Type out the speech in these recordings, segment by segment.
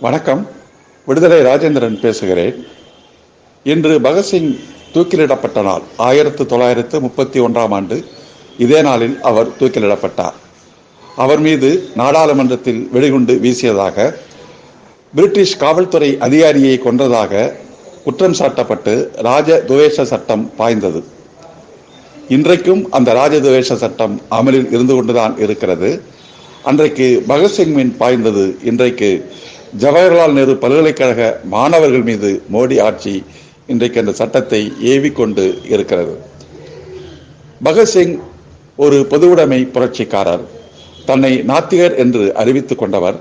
வணக்கம். விடுதலை ராஜேந்திரன் பேசுகிறேன். இன்று பகத்சிங் தூக்கிலிடப்பட்ட நாள் ஆயிரத்து தொள்ளாயிரத்து முப்பத்தி ஒன்றாம் ஆண்டு. இதே நாளில் அவர் தூக்கிலிடப்பட்டார். அவர் மீது நாடாளுமன்றத்தில் வெடிகுண்டு வீசியதாக பிரிட்டிஷ் காவல்துறை அதிகாரியை கொன்றதாக குற்றம் சாட்டப்பட்டு ராஜ துவேஷ சட்டம் பாய்ந்தது. இன்றைக்கும் அந்த ராஜதுவேஷ சட்டம் அமலில் இருந்து கொண்டுதான் இருக்கிறது. அன்றைக்கு பகத்சிங் மீன் பாய்ந்தது இன்றைக்கு ஜவஹர்லால் நேரு பல்கலைக்கழக மாணவர்கள் மீது மோடி ஆட்சி இன்றைக்கு அந்த சட்டத்தை ஏவிக்கொண்டு இருக்கிறது. பகத்சிங் ஒரு பொதுவுடைமை புரட்சிக்காரர். தன்னை நாத்திகர் என்று அறிவித்துக் கொண்டவர்.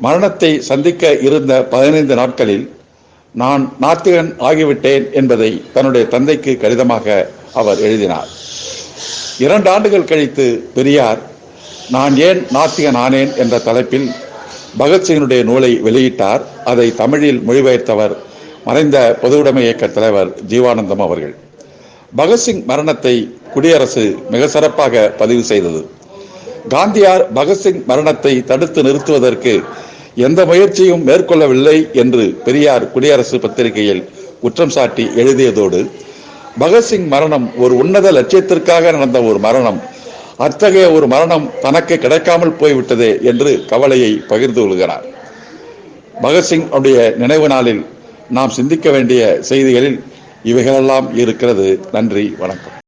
மரணத்தை சந்திக்க இருந்த பதினைந்து நாட்களில் நான் நாத்திகன் ஆகிவிட்டேன் என்பதை தன்னுடைய தந்தைக்கு கடிதமாக அவர் எழுதினார். இரண்டு ஆண்டுகள் கழித்து பெரியார் நான் ஏன் நாத்திகன் ஆனேன் என்ற தலைப்பில் பகத்சிங்கினுடைய நூலை வெளியிட்டார். அதை தமிழில் மொழிபெயர்த்தவர் மறைந்த பொதுவுடைமை இயக்க தலைவர் ஜீவானந்தம் அவர்கள். பகத்சிங் மரணத்தை குடியரசு மிக சிறப்பாக பதிவு செய்தது. காந்தியார் பகத்சிங் மரணத்தை தடுத்து நிறுத்துவதற்கு எந்த முயற்சியும் மேற்கொள்ளவில்லை என்று பெரியார் குடியரசு பத்திரிகையில் குற்றம் சாட்டி எழுதியதோடு பகத்சிங் மரணம் ஒரு உன்னத லட்சியத்திற்காக நடந்த ஒரு மரணம் அத்தகைய ஒரு மரணம் தனக்கு கிடைக்காமல் போய்விட்டது என்று கவலையை பகிர்ந்து கொள்கிறார். பகத்சிங் உடைய நினைவு நாளில் நாம் சிந்திக்க வேண்டிய செய்திகளில் இவைகளெல்லாம் இருக்கிறது. நன்றி வணக்கம்.